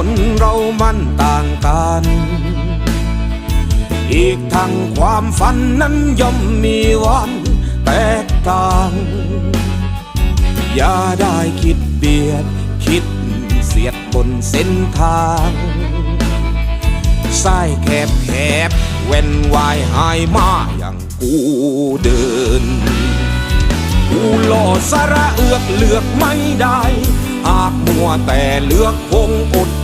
นเรา มันต่างกัน อีกทั้งความฝันนั้นย่อมมีวันแตกต่าง อย่าได้คิดเบียด คิดเสียดบนเส้นทางสายแคบแคบเว้นวายหายมาอย่างกูเดิน กูหล่อสาระเอือกเลือกไม่ได้ หากมัวแต่เลือกคงอด